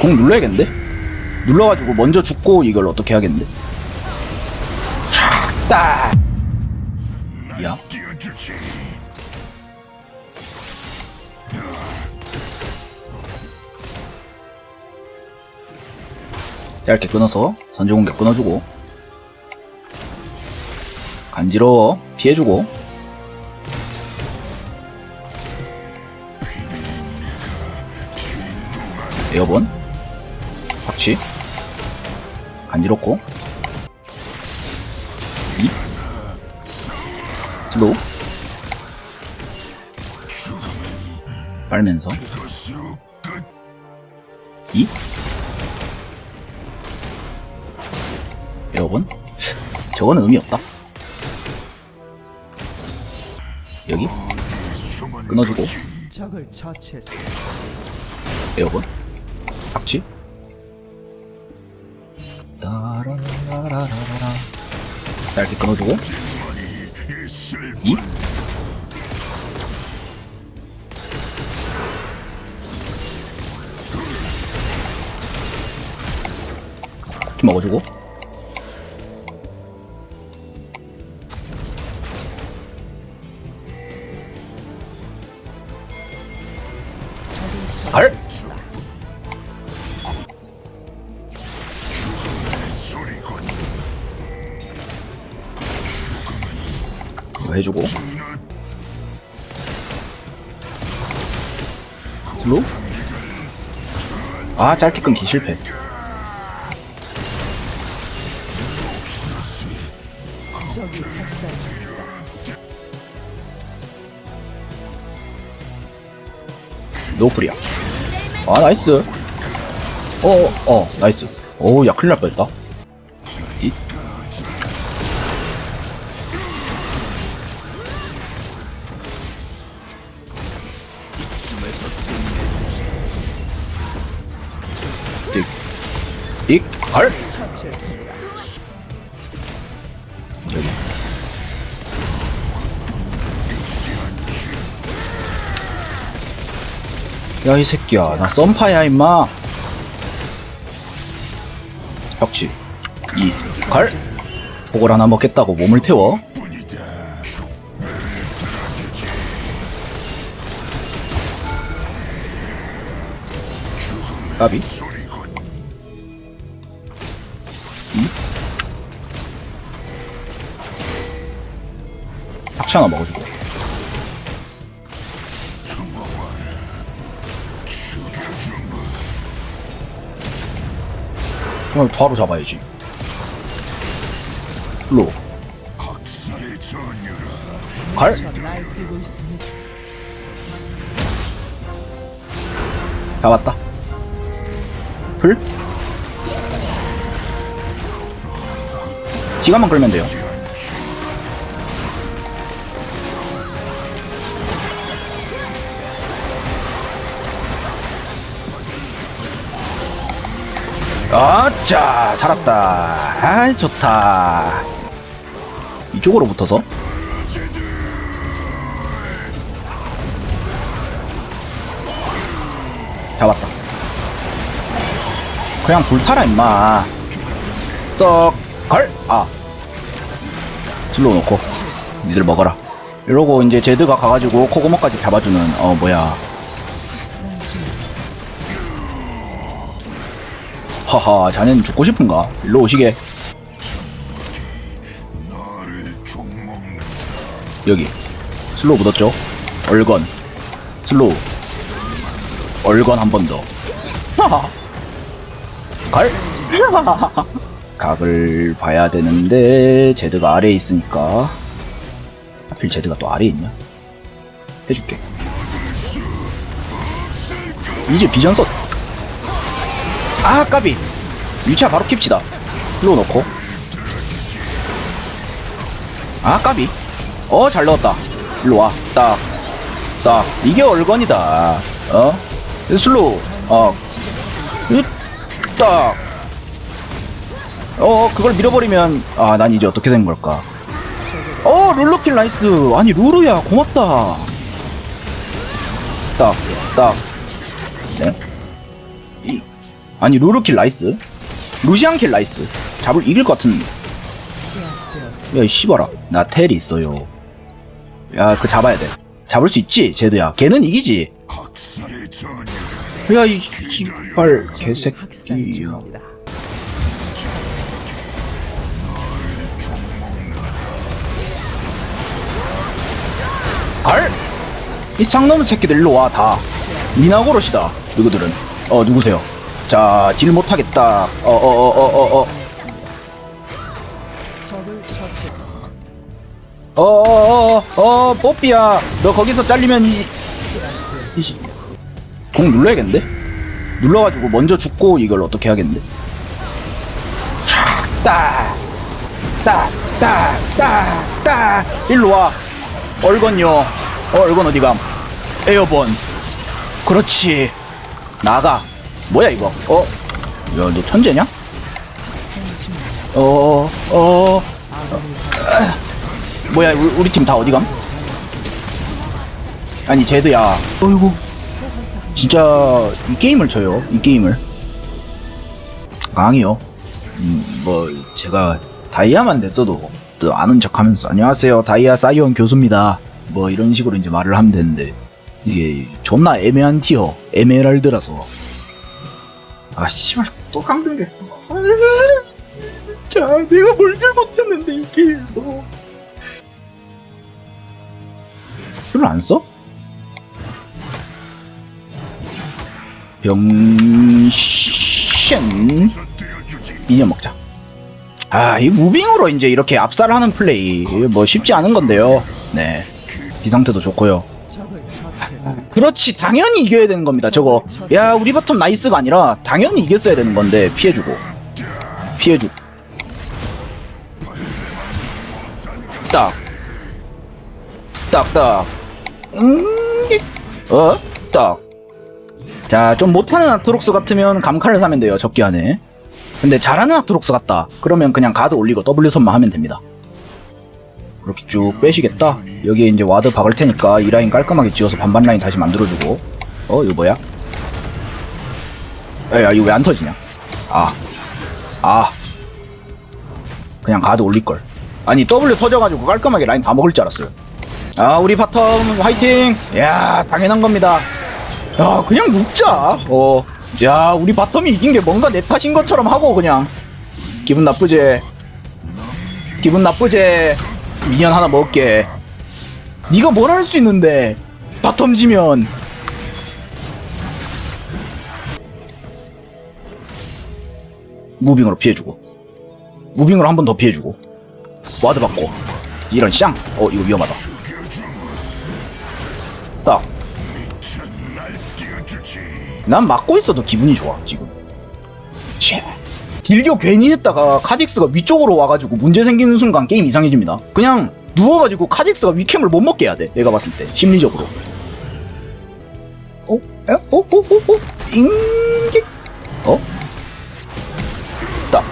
공 눌러야겠는데? 눌러가지고 먼저 죽고 이걸 어떻게 해야겠는데? 촥! 딱! 야. 얇게 끊어서 선제 공격 끊어주고 간지러워 피해주고 에어본 확치. 간지럽고. 이. 슬로우. 빨면서. 이. 에어본 저거는 의미 없다. 여기. 끊어주고. 에어본 박치 따라라라라라 짧게 끊어주고 이키 먹어주고 이거 해주고. 슬로우? 아 짧게 끊기 실패. 노플이야. 아 나이스. 어어 어, 나이스. 오야 큰일 날 뻔했다 여기. 야, 이 새끼야. 나 썬파야, 임마. 벽치. 이, 갈. 보글 하나 먹겠다고 몸을 태워. 까비. 박치 하나 먹어주고. 그럼 바로 잡아야지. 로. 갈? 잡았다. 풀? 시간만 끌면 돼요. 아짜 살았다. 아 좋다. 이쪽으로 붙어서 잡았다. 그냥 불타라 임마. 떡 걸. 아. 슬로우 놓고 니들 먹어라. 이러고 이제 제드가 가가지고 코고모까지 잡아주는 어 뭐야. 하하 자넨 죽고 싶은가? 일로 오시게. 여기 슬로우 묻었죠? 얼건 슬로우 얼건 한 번 더. 갈. 각을 봐야 되는데 제드가 아래에 있으니까 하필 제드가 또 아래에 있냐? 해줄게. 이제 비전서 아 까비. 위치야 바로 킵치다. 일로 넣고. 아 까비. 어 잘 넣었다. 일로 와딱딱. 이게 얼건이다. 어? 슬로우 어딱. 어 그걸 밀어버리면 아 난 이제 어떻게 된 걸까? 어 룰루킬 나이스. 아니 루루야 고맙다. 딱딱 아니 루루킬 나이스 루시안킬 나이스 잡을 이길 것 같은. 야이 씨발아 나 텔이 있어요 야 그 잡아야 돼 잡을 수 있지 제드야 걔는 이기지 야이 씨발 개새끼야. 알! 이 장놈 새끼들 일로 와, 다. 미나고로시다, 누구들은. 어, 누구세요? 자, 딜 못하겠다. 어, 어, 어, 어, 어, 어. 처치. 어, 어, 어, 어, 뽀삐야. 너 거기서 잘리면 이, 이, 씨. 공 눌러야겠는데? 눌러가지고 먼저 죽고 이걸 어떻게 하겠는데? 촥, 따, 따, 따, 따, 따. 일로 와. 얼건요. 어, 얼건 어디 감? 에어본. 그렇지. 나가. 뭐야, 이거? 어? 야, 너 천재냐? 어, 어, 뭐야 우리, 우리 팀 다 어디감? 아니 제드야 어이구 진짜 이 게임을 쳐요 이 게임을 강이요 음, 뭐 제가 다이아만 됐어도 또 아는 척하면서 안녕하세요 다이아 사이온 교수입니다 뭐 이런 식으로 이제 말을 하면 되는데 이게 존나 애매한 티어 에메랄드라서 아 씨발 또 강등됐어. 자 내가 뭘 잘못했는데 이 게임에서. 별로 안 써? 병신. 미녀 먹자. 아 이 무빙으로 이제 이렇게 압살하는 플레이 뭐 쉽지 않은 건데요. 네. 비상태도 좋고요. 그렇지 당연히 이겨야 되는 겁니다 저거 야 우리 바텀 나이스가 아니라 당연히 이겼어야 되는 건데 피해주고 피해주고 딱 딱딱 음, 어? 딱. 자, 좀 못하는 아트록스 같으면 감칼을 사면 돼요, 적기 안에. 근데 잘하는 아트록스 같다. 그러면 그냥 가드 올리고 W 선만 하면 됩니다. 그렇게 쭉 빼시겠다. 여기에 이제 와드 박을 테니까 이 라인 깔끔하게 지어서 반반 라인 다시 만들어주고. 어, 이거 뭐야? 야, 야, 이거 왜 안 터지냐? 아. 아. 그냥 가드 올릴걸. 아니, W 터져가지고 깔끔하게 라인 다 먹을 줄 알았어요. 아 우리 바텀 화이팅 야 당연한 겁니다 야 그냥 눕자 어야 우리 바텀이 이긴 게 뭔가 내 탓인 것처럼 하고 그냥 기분 나쁘지 기분 나쁘지 미연 하나 먹을게. 네가 뭘 할 수 있는데? 바텀 지면. 무빙으로 피해주고. 무빙으로 한 번 더 피해주고. 와드 받고. 이런 쌍! 어 이거 위험하다. 딱. 난 맞고 있어도 기분이 좋아 지금. 쟤. 딜교 괜히 했다가 카직스가 위쪽으로 와가지고 문제 생기는 순간 게임 이상해집니다. 그냥 누워가지고 카직스가 위캠을 못 먹게 해야 돼. 내가 봤을 때 심리적으로. 어? 에? 어? 어? 어? 어? 잉기? 어? 딱.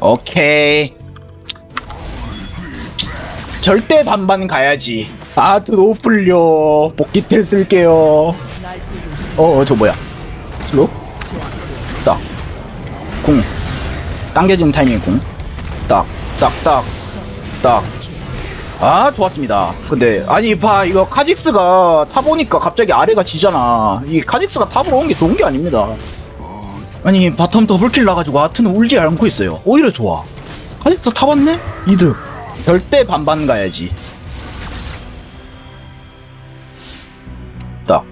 오케이. 절대 반반 가야지. 아트 노플려. 복귀 텔 쓸게요. 날뛰고 있습니다. 어, 어, 저 뭐야? 슬로? 딱. 궁. 당겨지는 타이밍 궁. 딱, 딱, 딱, 딱. 아, 좋았습니다. 근데, 아니, 봐, 이거 카직스가 타보니까 갑자기 아래가 지잖아. 이 카직스가 탑으로 온 게 좋은 게 아닙니다. 아니, 바텀 더블킬 나가지고 아트는 울지 않고 있어요. 오히려 좋아. 카직스 타봤네? 이득. 절대 반반 가야지. 딱.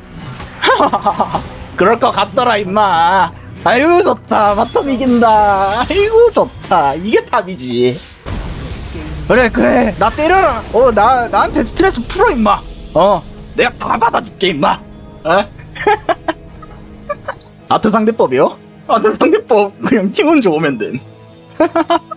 그럴 것 같더라 임마 아유 좋다. 바텀 이긴다. 아이고 좋다. 이게 탑이지. 그래 그래. 나 때려라. 어 나 나한테 스트레스 풀어 임마. 어 내가 다 받아줄게 임마. 어? 아트 상대법이요? 아트 상대법. 그냥 팀은 좋으면 됨